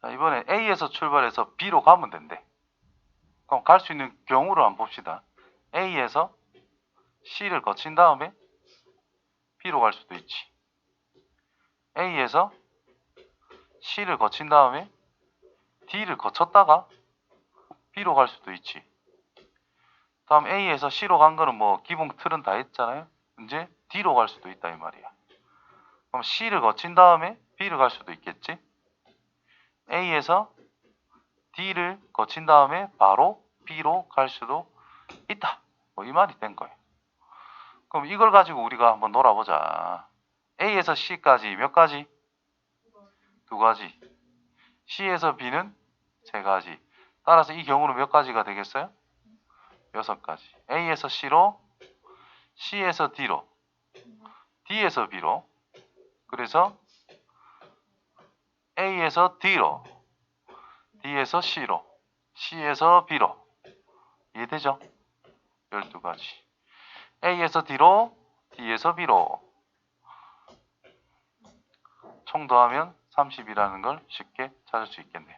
자, 이번에 A에서 출발해서 B로 가면 된대. 그럼 갈 수 있는 경우를 한번 봅시다. A에서 C를 거친 다음에 B로 갈 수도 있지. A에서 C를 거친 다음에 D를 거쳤다가 B로 갈 수도 있지. 다음 A에서 C로 간 거는 뭐 기본 틀은 다 했잖아요. 이제 D로 갈 수도 있다 이 말이야. 그럼 C를 거친 다음에 B를 갈 수도 있겠지. A에서 D를 거친 다음에 바로 B로 갈 수도 있다. 뭐 이 말이 된 거예요. 그럼 이걸 가지고 우리가 한번 놀아보자. A에서 C까지 몇 가지? 두 가지. C에서 B는 세 가지. 따라서 이 경우는 몇 가지가 되겠어요? 여섯 가지. A에서 C로, C에서 D로, D에서 B로. 그래서 A에서 D로, D에서 C로, C에서 B로. 이해되죠? 12가지. A에서 D로, D에서 B로. 총 더하면 30이라는 걸 쉽게 찾을 수 있겠네요.